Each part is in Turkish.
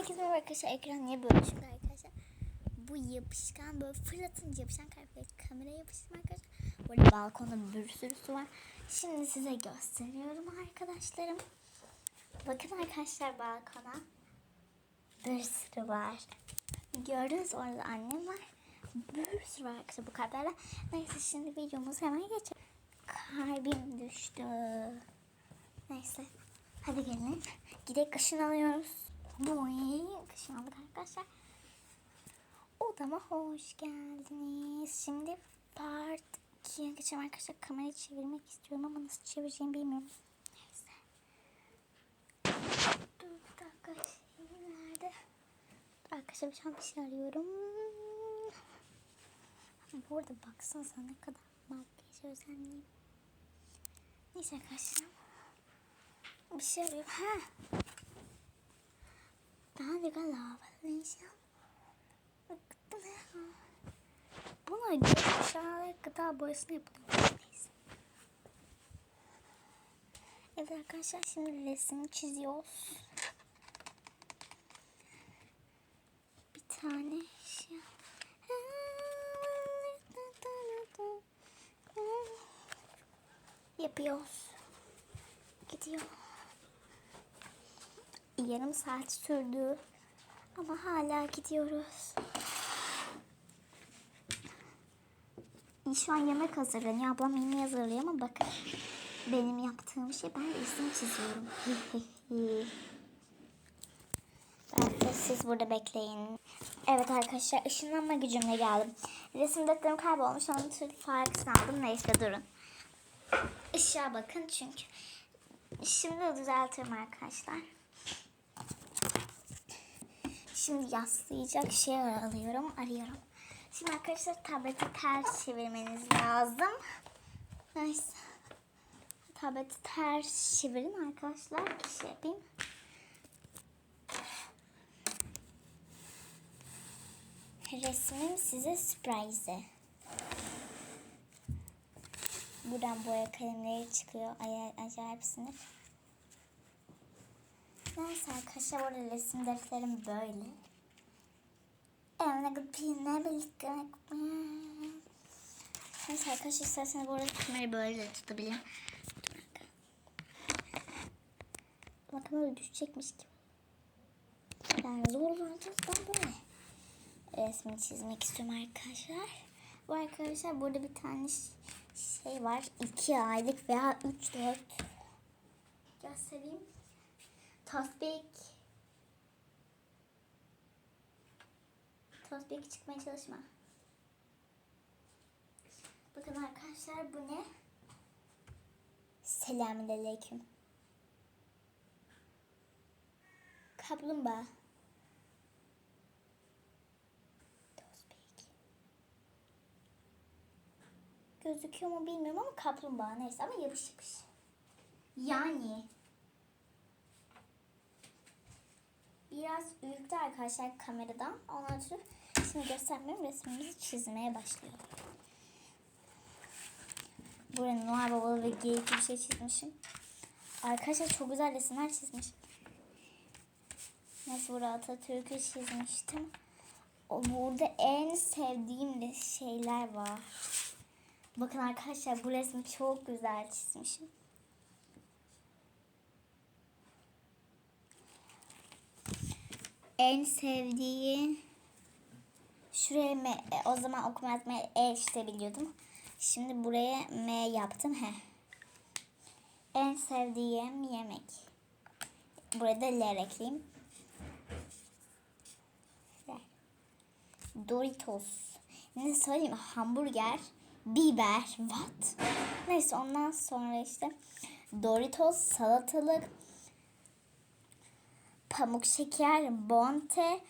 Herkese merhaba arkadaşlar. Ekran niye böyle şimdi arkadaşlar? Bu yapışkan böyle fırlatınca yapışan kalpleri kameraya yapıştım arkadaşlar. Burada balkonda bir sürü su var. Şimdi size gösteriyorum arkadaşlarım. Bakın arkadaşlar balkona. Bir sürü var. Gördünüz orada annem var. Bir sürü var arkadaşlar bu kalplerle. Neyse şimdi videomuzu hemen geçelim. Kalbim düştü. Neyse. Hadi gelin. Gidelim kışın alıyoruz. Kışın aldık arkadaşlar. Odama hoş geldiniz. Şimdi part 2'ye geçelim arkadaşlar. Kamerayı çevirmek istiyorum ama nasıl çevireceğimi bilmiyorum. Neyse. Dur bir dakika. Nerede? Arkadaşlar bir şey arıyorum. Bu arada baksanıza ne kadar makyaj özenliyim. Neyse arkadaşlar. Bir şey arıyorum. Ha. Daha havalanacağım. Buna gökkuşağı gıda boyasını yapalım. Evet arkadaşlar şimdi resim çiziyoruz. Bir tane şey. Yapıyoruz. Gidiyor. Yarım saat sürdü. Ama hala gidiyoruz. Şu an yemek hazırlanıyor. Ablam yemeği hazırlıyor ama bakın. Benim yaptığım şey ben resim çiziyorum. Siz burada bekleyin. Evet arkadaşlar ışınlanma gücümle geldim. Resim defterim kaybolmuş. Onun türlü farkını aldım. Neyse durun. Işığa bakın çünkü. Şimdi düzeltirim arkadaşlar. Şimdi yaslayacak şey alıyorum, arıyorum. Şimdi arkadaşlar tableti ters çevirmeniz lazım. Neyse. Tableti ters çevirin arkadaşlar. Bir şey yapayım. Resmim size sürprize. Buradan boya kalemleri çıkıyor. Ay acayip. Neyse arkadaşlar orada resim defterim böyle. Evine gıpine birlikte. Neyse arkadaşlar isterseniz bu arada kamerayı böyle tutabilirim. Bakın böyle düşecekmiş gibi. Yani zorlanacağız ben böyle. Resmini çizmek istiyorum arkadaşlar. Bu arkadaşlar burada bir tane şey var. 2 aylık veya 3 4 göstereyim. Tospik. Tospik çıkmaya çalışma. Bakın arkadaşlar bu ne? Selamünaleyküm. Kaplumbağa. Tospik. Gözüküyor mu bilmiyorum ama kaplumbağa neyse ama yapış yapış. Yani biraz ürktü arkadaşlar kameradan. Ondan ötürü şimdi göstermiyorum. Resmimizi çizmeye başlıyor. Buraya Noel Babalı ve geyikli bir şey çizmişim. Arkadaşlar çok güzel resimler çizmiş. Neyse burada Atatürk'ü çizmiştim. Burada en sevdiğim şeyler var. Bakın arkadaşlar bu resmi çok güzel çizmişim. En sevdiği şuraya M, e, o zaman okuma yazmayı E işte biliyordum. Şimdi buraya M yaptım. He. En sevdiğim yemek. Burada L ekleyeyim. Doritos. Ne söyleyeyim? Hamburger, biber, what? Neyse ondan sonra işte Doritos, salatalık, pamuk şeker, bonte,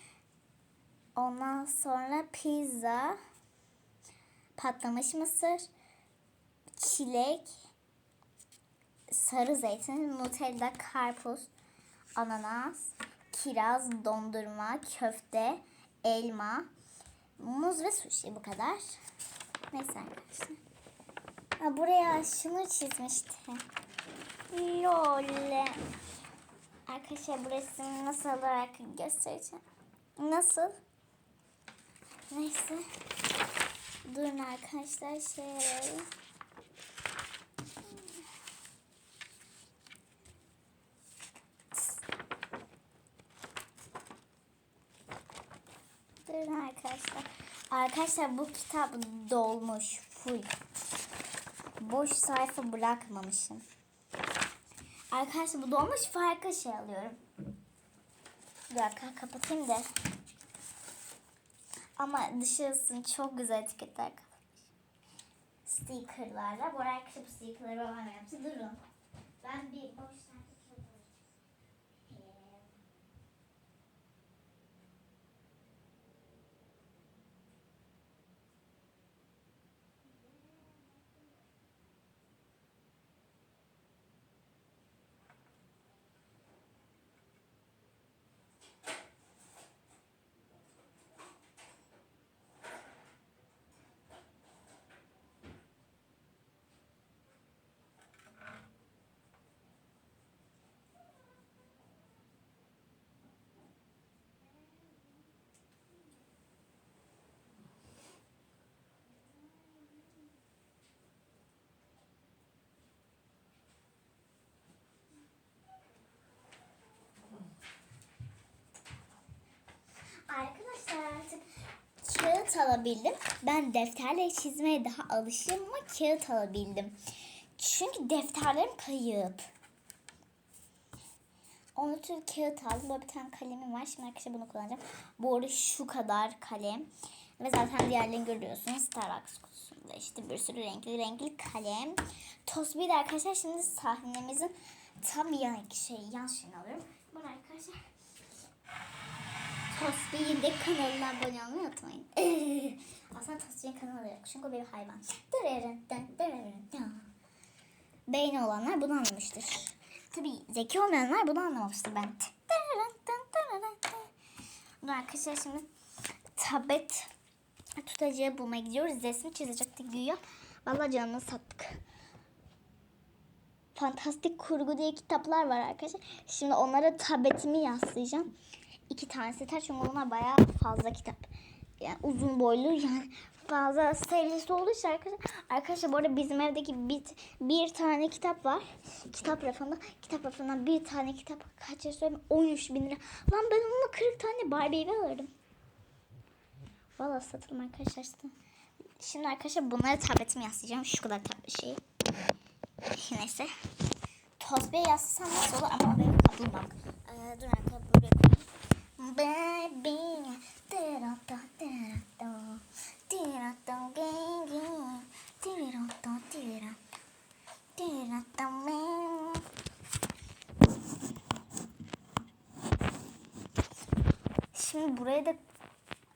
ondan sonra pizza, patlamış mısır, çilek, sarı zeytin, nutella, karpuz, ananas, kiraz, dondurma, köfte, elma, muz ve sushi bu kadar. Neyse arkadaşlar. Ha, buraya şunu çizmişti. Lol. Arkadaşlar bu resmi nasıl olarak göstereceğim. Nasıl? Neyse. Durun arkadaşlar şey. Durun arkadaşlar. Arkadaşlar bu kitap dolmuş full. Boş sayfa bırakmamışım. Arkadaşlar bu dolmuş farklı şey alıyorum. Bir dakika kapatayım da. Ama dışarısı çok güzel etiketler kapatmış. Stickerlarla. Bu arkadaşlar bu stickerları babam yaptı. Durun. Ben bir boş sayfa kağıt alacağım. Ee, Arkadaşlar artık kağıt alabildim. Ben defterle çizmeye daha alışığım ama kağıt alabildim. Çünkü defterlerim kayıp. Onun için kağıt aldım. Böyle bir tane kalemim var. Şimdi arkadaşlar bunu kullanacağım. Bu arada şu kadar kalem. Ve zaten diğerlerini görüyorsunuz. Starbucks kutusunda işte bir sürü renkli renkli kalem. Tosbih de arkadaşlar şimdi sahnemizin tam yan şey yan şeyini alıyorum. Bunu arkadaşlar Tosbih'in de kanalına abone olmayı unutmayın. Aslında Tosbih'in kanalı yok. Çünkü bir hayvan. Beyni olanlar bunu anlamıştır. Tabii zeki olmayanlar bunu anlamamıştır ben. Arkadaşlar şimdi tablet tutacağı bulmaya gidiyoruz. Resmi çizecektik güya. Vallahi canını sattık. Fantastik kurgu diye kitaplar var arkadaşlar. Şimdi onlara tabletimi yaslayacağım. İki tanesi yeter çünkü onlar bayağı fazla kitap. Yani uzun boylu yani fazla seviyesi olduğu için arkadaşlar. Arkadaşlar bu arada bizim evdeki bir, bir tane kitap var. Kitap rafında. Kitap rafından bir tane kitap. Kaç lira söyleyeyim? 13 bin lira. Lan ben onunla 40 tane Barbie evi alırım. Valla satılım arkadaşlar. Şimdi arkadaşlar bunları tabletime yaslayacağım. Şu kadar tatlı şey. Neyse. Tosbih'e yazsam nasıl olur ama benim kaplumbağam. Ee, dur arkadaşlar buraya. Baby. Şimdi buraya da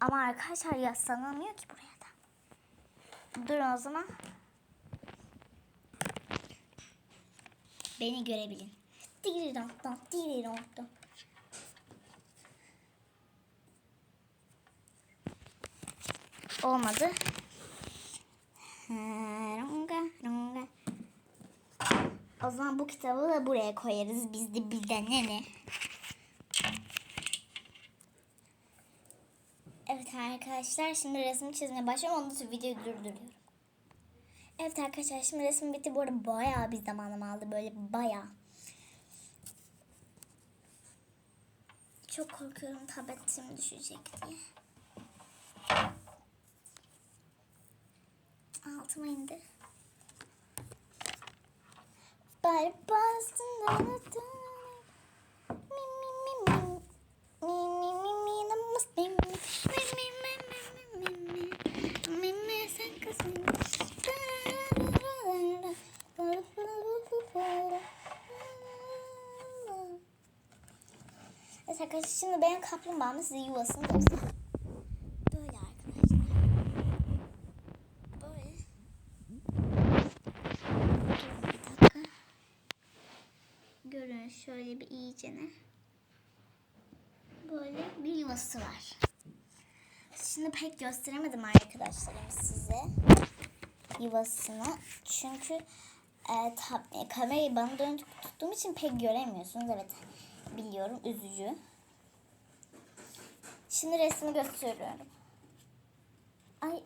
ama arkadaşlar yaslanamıyor ki buraya da. Dur o zaman. Beni görebilin. Diri ronton, diri ronton. Runga. O zaman bu kitabı da buraya koyarız. Biz de bizden ne ne. Evet arkadaşlar şimdi resim çizmeye başlıyorum. Ondan sonra videoyu durduruyorum. Evet arkadaşlar şimdi resim bitti. Bu arada bayağı bir zamanım aldı. Böyle bayağı. Çok korkuyorum tabletim düşecek diye. Kız mi Evet arkadaşlar şimdi benim kaplumbağamın size yuvasını göstereyim. Böyle arkadaşlar. Böyle. Durun bir dakika. Görün şöyle bir iyicene. Böyle bir yuvası var. Şimdi pek gösteremedim arkadaşlarım size yuvasını. Çünkü e, tab- e, kamerayı bana dönük tuttuğum için pek göremiyorsunuz. Evet. biliyorum. Üzücü. Şimdi resmi gösteriyorum. Ay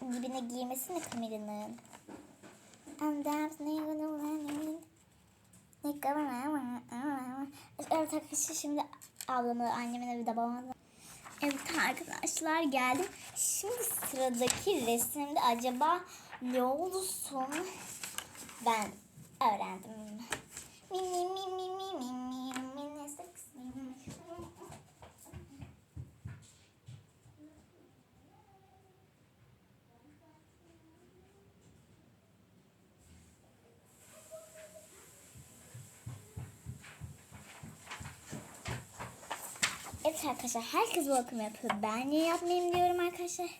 dibine giymesi mi kameranın? And that's Evet arkadaşlar şimdi ablamla annemle bir de babamla. Evet arkadaşlar geldim. Şimdi sıradaki resimde acaba ne olsun? Ben öğrendim. Mi mi mi mi mi mi mi mi ne seks mi mi. Evet arkadaşlar herkes bu akımı yapıyor. Ben niye yapmayayım diyorum arkadaşlar.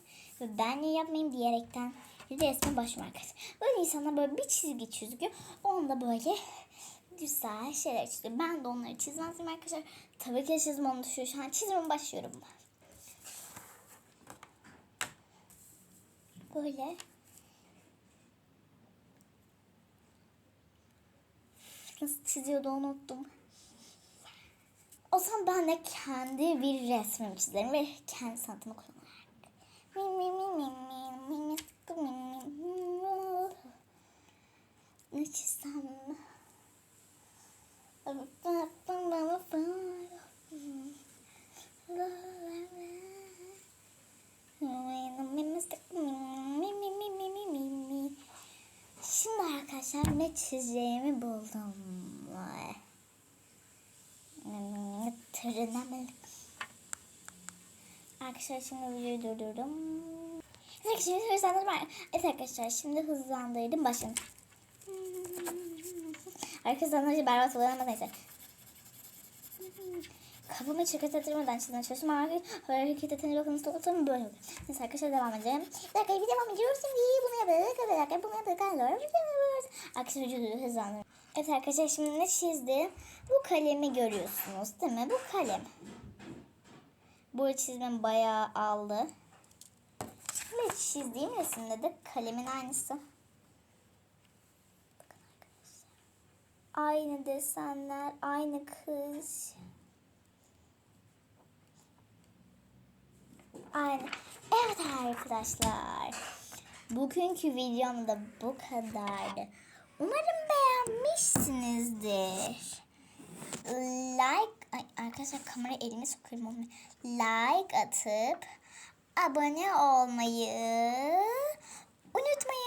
Ve ben niye yapmayayım diyerekten resme başım arkadaşlar. Böyle insanlar böyle bir çizgi çiziyor. Onda böyle güzel şeyler çiziyor. Ben de onları çizmezdim arkadaşlar. Tabii ki çizim onu düşüyor. Şu an çizime başlıyorum. Böyle. Nasıl çiziyordu unuttum. O zaman ben de kendi bir resmimi çizerim ve kendi sanatımı kullanarak. Mi mi mi mi mi mi mi sıkı mi mi mi. Ne çizsem? Şimdi arkadaşlar ne çizeceğimi buldum. Tırnamalı. Arkadaşlar şimdi videoyu durdururum. Evet şimdi hızlandırdım. Evet arkadaşlar şimdi hızlandırdım. Başın. Arkadaşlar hızlandırıcı berbat oluyor ama neyse. Kafamı ettirmeden çizmeye çalıştım ama hareket ettiğinde bakın tutum böyle oluyor. Neyse arkadaşlar devam edelim. Bir dakika bir devam ediyoruz şimdi bunu yapalım. Bir dakika bunu yapıyoruz. Arkadaşlar videoyu hızlandırıyorum. Evet arkadaşlar şimdi ne çizdim? Bu kalemi görüyorsunuz değil mi? Bu kalem. Bu çizmem bayağı aldı. Ve çizdiğim resimde de kalemin aynısı. Aynı desenler, aynı kız. Aynı. Evet arkadaşlar. Bugünkü videom da bu kadardı. Umarım beğenmişsinizdir. Like ay arkadaşlar kamera elime sokuyorum onu. Like atıp abone olmayı unutmayın.